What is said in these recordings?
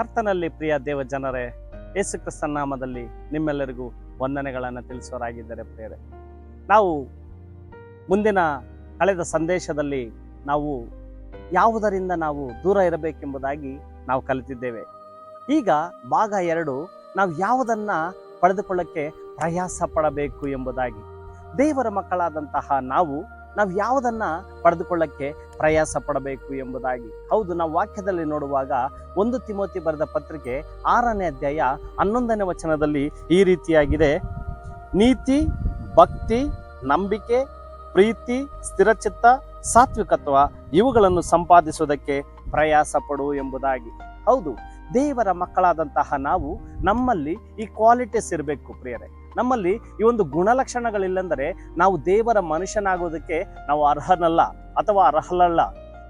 ಕರ್ತನಲ್ಲಿ ಪ್ರಿಯ ದೇವ ಜನರೇ, ಯೇಸು ಕ್ರಿಸ್ತನ ನಾಮದಲ್ಲಿ ನಿಮ್ಮೆಲ್ಲರಿಗೂ ವಂದನೆಗಳನ್ನು ತಿಳಿಸೋರಾಗಿದ್ದರೆ ಪ್ರಿಯರೇ. ನಾವು ಮುಂದಿನ ಕಳೆದ ಸಂದೇಶದಲ್ಲಿ ನಾವು ಯಾವುದರಿಂದ ನಾವು ದೂರ ಇರಬೇಕೆಂಬುದಾಗಿ ನಾವು ಕಲಿತಿದ್ದೇವೆ. ಈಗ ಭಾಗ ಎರಡು, ನಾವು ಯಾವುದನ್ನು ಪಡೆದುಕೊಳ್ಳಕ್ಕೆ ಪ್ರಯಾಸ ಪಡಬೇಕು ಎಂಬುದಾಗಿ. ದೇವರ ಮಕ್ಕಳಾದಂತಹ ನಾವು ನಾವು ಯಾವುದನ್ನ ಪಡೆದುಕೊಳ್ಳಕ್ಕೆ ಪ್ರಯಾಸ ಪಡಬೇಕು ಎಂಬುದಾಗಿ. ಹೌದು, ನಾವು ವಾಕ್ಯದಲ್ಲಿ ನೋಡುವಾಗ ಒಂದು ತಿಮೋತಿ ಬರೆದ ಪತ್ರಿಕೆ ಆರನೇ ಅಧ್ಯಾಯ ಹನ್ನೊಂದನೇ ವಚನದಲ್ಲಿ ಈ ರೀತಿಯಾಗಿದೆ. ನೀತಿ, ಭಕ್ತಿ, ನಂಬಿಕೆ, ಪ್ರೀತಿ, ಸ್ಥಿರಚಿತ್ತ, ಸಾತ್ವಿಕತ್ವ ಇವುಗಳನ್ನು ಸಂಪಾದಿಸುವುದಕ್ಕೆ ಪ್ರಯಾಸ ಪಡು ಎಂಬುದಾಗಿ. ಹೌದು, ದೇವರ ಮಕ್ಕಳಾದಂತಹ ನಾವು ನಮ್ಮಲ್ಲಿ ಈ ಕ್ವಾಲಿಟೀಸ್ ಇರಬೇಕು ಪ್ರಿಯರೇ. ನಮ್ಮಲ್ಲಿ ಈ ಒಂದು ಗುಣಲಕ್ಷಣಗಳಿಲ್ಲಂದರೆ ನಾವು ದೇವರ ಮನುಷ್ಯನಾಗೋದಕ್ಕೆ ನಾವು ಅರ್ಹನಲ್ಲ ಅಥವಾ ಅರ್ಹಲಲ್ಲ.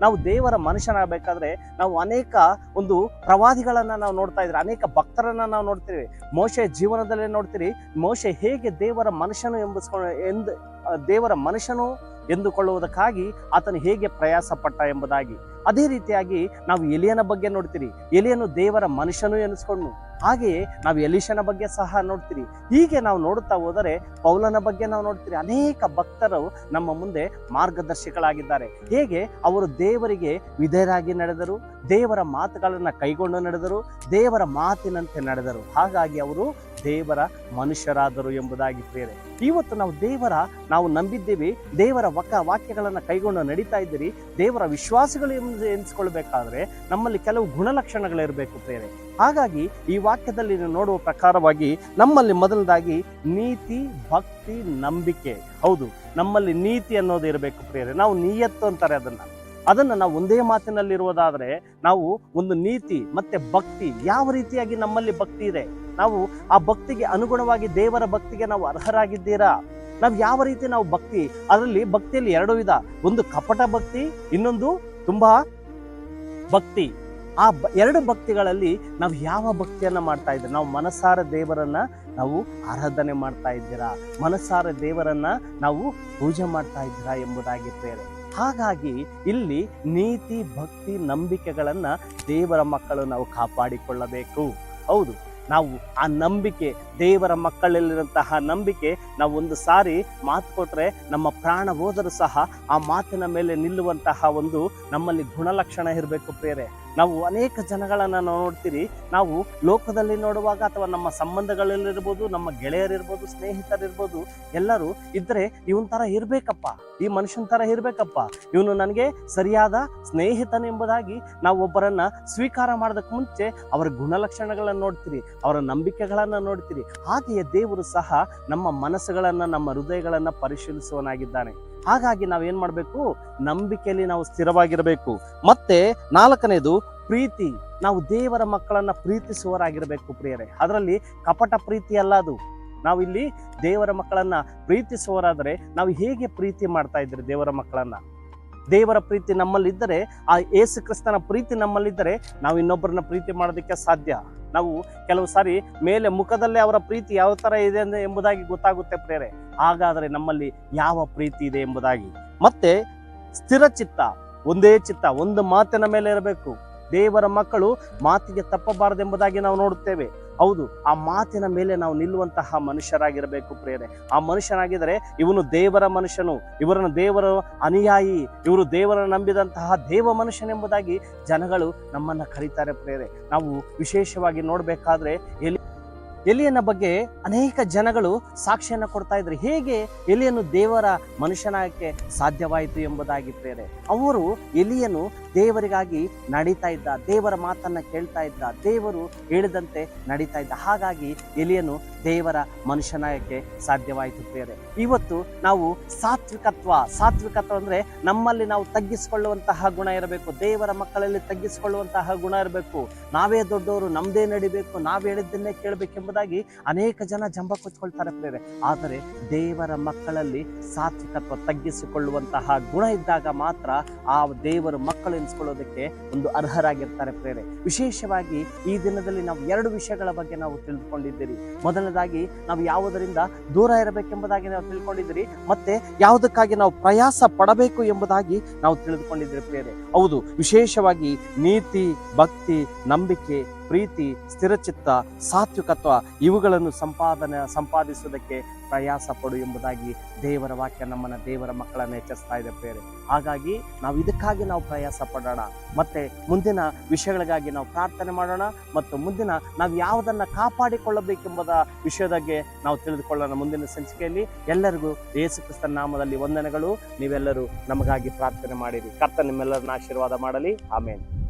ನಾವು ದೇವರ ಮನುಷ್ಯನಾಗಬೇಕಾದ್ರೆ ನಾವು ಅನೇಕ ಒಂದು ಪ್ರವಾದಿಗಳನ್ನು ನಾವು ನೋಡ್ತಾ ಇದ್ರೆ, ಅನೇಕ ಭಕ್ತರನ್ನು ನಾವು ನೋಡ್ತೀವಿ. ಮೋಶೆ ಜೀವನದಲ್ಲೇ ನೋಡ್ತೀರಿ, ಮೋಶೆ ಹೇಗೆ ದೇವರ ಮನುಷ್ಯನು ಎಂಬಿಸ್ಕೊಂಡು ಎಂದು ದೇವರ ಮನುಷ್ಯನು ಎಂದುಕೊಳ್ಳುವುದಕ್ಕಾಗಿ ಆತನು ಹೇಗೆ ಪ್ರಯಾಸ ಪಟ್ಟ ಎಂಬುದಾಗಿ. ಅದೇ ರೀತಿಯಾಗಿ ನಾವು ಎಲಿಯನ ಬಗ್ಗೆ ನೋಡ್ತೀರಿ. ಎಲಿಯನು ದೇವರ ಮನುಷ್ಯನು ಎನಿಸ್ಕೊಂಡು ಹಾಗೆಯೇ ನಾವು ಎಲಿಶನ ಬಗ್ಗೆ ಸಹ ನೋಡ್ತೀರಿ. ಹೀಗೆ ನಾವು ನೋಡುತ್ತಾ ಹೋದರೆ ಪೌಲನ ಬಗ್ಗೆ ನಾವು ನೋಡ್ತೀರಿ. ಅನೇಕ ಭಕ್ತರು ನಮ್ಮ ಮುಂದೆ ಮಾರ್ಗದರ್ಶಿಗಳಾಗಿದ್ದಾರೆ. ಹೇಗೆ ಅವರು ದೇವರಿಗೆ ವಿಧೇಯರಾಗಿ ನಡೆದರು, ದೇವರ ಮಾತುಗಳನ್ನು ಕೈಗೊಂಡು ನಡೆದರು, ದೇವರ ಮಾತಿನಂತೆ ನಡೆದರು. ಹಾಗಾಗಿ ಅವರು ದೇವರ ಮನುಷ್ಯರಾದರು ಎಂಬುದಾಗಿ ಪ್ರೇರೆ ಇವತ್ತು ನಾವು ದೇವರ, ನಾವು ನಂಬಿದ್ದೀವಿ, ದೇವರ ವಕ ವಾಕ್ಯಗಳನ್ನು ಕೈಗೊಂಡು ನಡೀತಾ ಇದ್ದೀರಿ. ದೇವರ ವಿಶ್ವಾಸಗಳು ಎನಿಸ್ಕೊಳ್ಬೇಕಾದ್ರೆ ನಮ್ಮಲ್ಲಿ ಕೆಲವು ಗುಣಲಕ್ಷಣಗಳಿರಬೇಕು ಪ್ರೇರೆ ಹಾಗಾಗಿ ಈ ವಾಕ್ಯದಲ್ಲಿ ನೋಡುವ ಪ್ರಕಾರವಾಗಿ ನಮ್ಮಲ್ಲಿ ಮೊದಲದಾಗಿ ನೀತಿ, ಭಕ್ತಿ, ನಂಬಿಕೆ. ಹೌದು, ನಮ್ಮಲ್ಲಿ ನೀತಿ ಅನ್ನೋದು ಇರಬೇಕು ಪ್ರಿಯರೇ. ನಾವು ನೀಯತ್ತು ಅಂತಾರೆ ಅದನ್ನು. ಅದನ್ನು ನಾವು ಒಂದೇ ಮಾತಿನಲ್ಲಿರುವುದಾದರೆ ನಾವು ಒಂದು ನೀತಿ ಮತ್ತೆ ಭಕ್ತಿ ಯಾವ ರೀತಿಯಾಗಿ ನಮ್ಮಲ್ಲಿ ಭಕ್ತಿ ಇದೆ? ನಾವು ಆ ಭಕ್ತಿಗೆ ಅನುಗುಣವಾಗಿ ದೇವರ ಭಕ್ತಿಗೆ ನಾವು ಅರ್ಹರಾಗಿದ್ದೀರಾ? ನಾವು ಯಾವ ರೀತಿ ನಾವು ಭಕ್ತಿ? ಅದರಲ್ಲಿ ಭಕ್ತಿಯಲ್ಲಿ ಎರಡು ವಿಧ. ಒಂದು ಕಪಟ ಭಕ್ತಿ, ಇನ್ನೊಂದು ತುಂಬಾ ಭಕ್ತಿ. ಆ ಎರಡು ಭಕ್ತಿಗಳಲ್ಲಿ ನಾವು ಯಾವ ಭಕ್ತಿಯನ್ನ ಮಾಡ್ತಾ ಇದ್ದೀರಾ ನಾವು ಮನಸಾರ ದೇವರನ್ನ ನಾವು ಆರಾಧನೆ ಮಾಡ್ತಾ ಇದ್ದೀರಾ? ಮನಸಾರ ದೇವರನ್ನ ನಾವು ಪೂಜೆ ಮಾಡ್ತಾ ಇದ್ದೀರಾ ಎಂಬುದಾಗಿ ಪ್ರೇರೆ ಹಾಗಾಗಿ ಇಲ್ಲಿ ನೀತಿ, ಭಕ್ತಿ, ನಂಬಿಕೆಗಳನ್ನ ದೇವರ ಮಕ್ಕಳು ನಾವು ಕಾಪಾಡಿಕೊಳ್ಳಬೇಕು. ಹೌದು, ನಾವು ಆ ನಂಬಿಕೆ, ದೇವರ ಮಕ್ಕಳಲ್ಲಿರುವಂತಹ ನಂಬಿಕೆ ನಾವು ಒಂದು ಸಾರಿ ಮಾತು ಕೊಟ್ಟರೆ ನಮ್ಮ ಪ್ರಾಣ ಹೋದರೂ ಸಹ ಆ ಮಾತಿನ ಮೇಲೆ ನಿಲ್ಲುವಂತಹ ಒಂದು ನಮ್ಮಲ್ಲಿ ಗುಣಲಕ್ಷಣ ಇರಬೇಕು ಪ್ರೇರೆ ನಾವು ಅನೇಕ ಜನಗಳನ್ನು ನೋಡ್ತೀರಿ. ನಾವು ಲೋಕದಲ್ಲಿ ನೋಡುವಾಗ ಅಥವಾ ನಮ್ಮ ಸಂಬಂಧಗಳಲ್ಲಿರ್ಬೋದು, ನಮ್ಮ ಗೆಳೆಯರಿರ್ಬೋದು, ಸ್ನೇಹಿತರಿರ್ಬೋದು, ಎಲ್ಲರೂ ಇದ್ದರೆ ಇವನ್ ಥರ ಇರ್ಬೇಕಪ್ಪ, ಈ ಮನುಷ್ಯನ ತರ ಇರಬೇಕಪ್ಪ, ಇವನು ನನಗೆ ಸರಿಯಾದ ಸ್ನೇಹಿತನೆಂಬುದಾಗಿ ನಾವು ಒಬ್ಬರನ್ನ ಸ್ವೀಕಾರ ಮಾಡೋದಕ್ಕೆ ಮುಂಚೆ ಅವರ ಗುಣಲಕ್ಷಣಗಳನ್ನು ನೋಡ್ತೀರಿ, ಅವರ ನಂಬಿಕೆಗಳನ್ನು ನೋಡ್ತೀರಿ. ಹಾಗೆಯೇ ದೇವರು ಸಹ ನಮ್ಮ ಮನಸ್ಸುಗಳನ್ನು, ನಮ್ಮ ಹೃದಯಗಳನ್ನು ಪರಿಶೀಲಿಸುವನಾಗಿದ್ದಾನೆ ಹಾಗಾಗಿ ನಾವೇನು ಮಾಡಬೇಕು? ನಂಬಿಕೆಯಲ್ಲಿ ನಾವು ಸ್ಥಿರವಾಗಿರಬೇಕು. ಮತ್ತೆ ನಾಲ್ಕನೇದು ಪ್ರೀತಿ. ನಾವು ದೇವರ ಮಕ್ಕಳನ್ನು ಪ್ರೀತಿಸುವರಾಗಿರಬೇಕು ಪ್ರಿಯರೇ. ಅದರಲ್ಲಿ ಕಪಟ ಪ್ರೀತಿ ಅಲ್ಲ ಅದು. ನಾವು ಇಲ್ಲಿ ದೇವರ ಮಕ್ಕಳನ್ನು ಪ್ರೀತಿಸುವರಾದರೆ ನಾವು ಹೇಗೆ ಪ್ರೀತಿ ಮಾಡ್ತಾ ಇದ್ರಿ ದೇವರ ಮಕ್ಕಳನ್ನು? ದೇವರ ಪ್ರೀತಿ ನಮ್ಮಲ್ಲಿದ್ದರೆ, ಆ ಯೇಸು ಕ್ರಿಸ್ತನ ಪ್ರೀತಿ ನಮ್ಮಲ್ಲಿದ್ದರೆ ನಾವು ಇನ್ನೊಬ್ಬರನ್ನ ಪ್ರೀತಿ ಮಾಡೋದಕ್ಕೆ ಸಾಧ್ಯ. ನಾವು ಕೆಲವು ಸಾರಿ ಮೇಲೆ ಮುಖದಲ್ಲೇ ಅವರ ಪ್ರೀತಿ ಯಾವ ತರ ಇದೆ ಎಂಬುದಾಗಿ ಗೊತ್ತಾಗುತ್ತೆ ಪ್ರೇರೆ. ಹಾಗಾದರೆ ನಮ್ಮಲ್ಲಿ ಯಾವ ಪ್ರೀತಿ ಇದೆ ಎಂಬುದಾಗಿ. ಮತ್ತೆ ಸ್ಥಿರ ಚಿತ್ತ, ಒಂದೇ ಚಿತ್ತ, ಒಂದು ಮಾತಿನ ಮೇಲೆ ಇರಬೇಕು. ದೇವರ ಮಕ್ಕಳು ಮಾತಿಗೆ ತಪ್ಪಬಾರದೆಂಬುದಾಗಿ ನಾವು ನೋಡುತ್ತೇವೆ. ಹೌದು, ಆ ಮಾತಿನ ಮೇಲೆ ನಾವು ನಿಲ್ಲುವಂತಹ ಮನುಷ್ಯರಾಗಿರಬೇಕು ಪ್ರೇರೆ ಆ ಮನುಷ್ಯನಾಗಿದ್ದರೆ ಇವನು ದೇವರ ಮನುಷ್ಯನು, ಇವರನ್ನು ದೇವರ ಅನುಯಾಯಿ, ಇವರು ದೇವರನ್ನು ನಂಬಿದಂತಹ ದೇವ ಮನುಷ್ಯನೆಂಬುದಾಗಿ ಜನಗಳು ನಮ್ಮನ್ನ ಕರೀತಾರೆ ಪ್ರೇರೆ ನಾವು ವಿಶೇಷವಾಗಿ ನೋಡಬೇಕಾದ್ರೆ ಎಲಿ ಎಲಿಯನ ಬಗ್ಗೆ ಅನೇಕ ಜನಗಳು ಸಾಕ್ಷಿಯನ್ನು ಕೊಡ್ತಾ ಇದ್ರು. ಹೇಗೆ ಎಲಿಯನು ದೇವರ ಮನುಷ್ಯನಾಗಕ್ಕೆ ಸಾಧ್ಯವಾಯಿತು ಎಂಬುದಾಗಿ ಪ್ರೇರೆ ಅವರು ಎಲಿಯನು ದೇವರಿಗಾಗಿ ನಡೀತಾ ಇದ್ದ, ದೇವರ ಮಾತನ್ನ ಕೇಳ್ತಾ ಇದ್ದ, ದೇವರು ಹೇಳಿದಂತೆ ನಡೀತಾ ಇದ್ದ. ಹಾಗಾಗಿ ಎಲಿಯನು ದೇವರ ಮನುಷ್ಯನಾಗಕ್ಕೆ ಸಾಧ್ಯವಾಯಿತು ಪ್ರೇರೆ ಇವತ್ತು ನಾವು ಸಾತ್ವಿಕತ್ವ ಸಾತ್ವಿಕತ್ವ ಅಂದ್ರೆ ನಮ್ಮಲ್ಲಿ ನಾವು ತಗ್ಗಿಸಿಕೊಳ್ಳುವಂತಹ ಗುಣ ಇರಬೇಕು. ದೇವರ ಮಕ್ಕಳಲ್ಲಿ ತಗ್ಗಿಸಿಕೊಳ್ಳುವಂತಹ ಗುಣ ಇರಬೇಕು. ನಾವೇ ದೊಡ್ಡವರು, ನಮ್ದೇ ನಡಿಬೇಕು, ನಾವು ಹೇಳಿದ್ದನ್ನೇ ಕೇಳಬೇಕೆಂಬುದಾಗಿ ಅನೇಕ ಜನ ಜಂಬ ಕೊಚ್ಕೊಳ್ತಾರೆ ಪ್ರೇರೆ ಆದರೆ ದೇವರ ಮಕ್ಕಳಲ್ಲಿ ಸಾತ್ವಿಕತ್ವ ತಗ್ಗಿಸಿಕೊಳ್ಳುವಂತಹ ಗುಣ ಇದ್ದಾಗ ಮಾತ್ರ ಆ ದೇವರ ಮಕ್ಕಳು ಎನಿಸ್ಕೊಳ್ಳೋದಕ್ಕೆ ಒಂದು ಅರ್ಹರಾಗಿರ್ತಾರೆ ಪ್ರೇರೆ ವಿಶೇಷವಾಗಿ ಈ ದಿನದಲ್ಲಿ ನಾವು ಎರಡು ವಿಷಯಗಳ ಬಗ್ಗೆ ನಾವು ತಿಳಿದುಕೊಂಡಿದ್ದೀರಿ. ಮೊದಲನೇದಾಗಿ ನಾವು ಯಾವುದರಿಂದ ದೂರ ಇರಬೇಕೆಂಬುದಾಗಿ ನಾವು ತಿಳ್ಕೊಂಡಿದ್ದೀರಿ. ಮತ್ತೆ ಯಾವುದಕ್ಕಾಗಿ ನಾವು ಪ್ರಯಾಸ ಪಡಬೇಕು ಎಂಬುದಾಗಿ ನಾವು ತಿಳಿದುಕೊಂಡಿದ್ದೀರಿ ಪ್ರೇರೆ ಹೌದು, ವಿಶೇಷವಾಗಿ ನೀತಿ, ಭಕ್ತಿ, ನಂಬಿಕೆ ಪ್ರೀತಿ, ಸ್ಥಿರಚಿತ್ತ, ಸಾತ್ವಿಕತ್ವ ಇವುಗಳನ್ನು ಸಂಪಾದನೆ, ಸಂಪಾದಿಸುವುದಕ್ಕೆ ಪ್ರಯಾಸ ಪಡು ಎಂಬುದಾಗಿ ದೇವರ ವಾಕ್ಯ ನಮ್ಮನ್ನು ದೇವರ ಮಕ್ಕಳನ್ನು ಎಚ್ಚರಿಸ್ತಾ ಇದೆ ಪ್ರೇರೆ ಹಾಗಾಗಿ ನಾವು ಇದಕ್ಕಾಗಿ ನಾವು ಪ್ರಯಾಸ ಪಡೋಣ. ಮತ್ತೆ ಮುಂದಿನ ವಿಷಯಗಳಿಗಾಗಿ ನಾವು ಪ್ರಾರ್ಥನೆ ಮಾಡೋಣ. ಮತ್ತು ಮುಂದಿನ ನಾವು ಯಾವುದನ್ನ ಕಾಪಾಡಿಕೊಳ್ಳಬೇಕೆಂಬುದ ವಿಷಯದಾಗೆ ನಾವು ತಿಳಿದುಕೊಳ್ಳೋಣ ಮುಂದಿನ ಸಂಚಿಕೆಯಲ್ಲಿ. ಎಲ್ಲರಿಗೂ ಯೇಸು ಕ್ರಿಸ್ತನ ನಾಮದಲ್ಲಿ ವಂದನೆಗಳು. ನೀವೆಲ್ಲರೂ ನಮಗಾಗಿ ಪ್ರಾರ್ಥನೆ ಮಾಡಿರಿ. ಕರ್ತ ನಿಮ್ಮೆಲ್ಲರನ್ನ ಆಶೀರ್ವಾದ ಮಾಡಲಿ. ಆಮೇಲೆ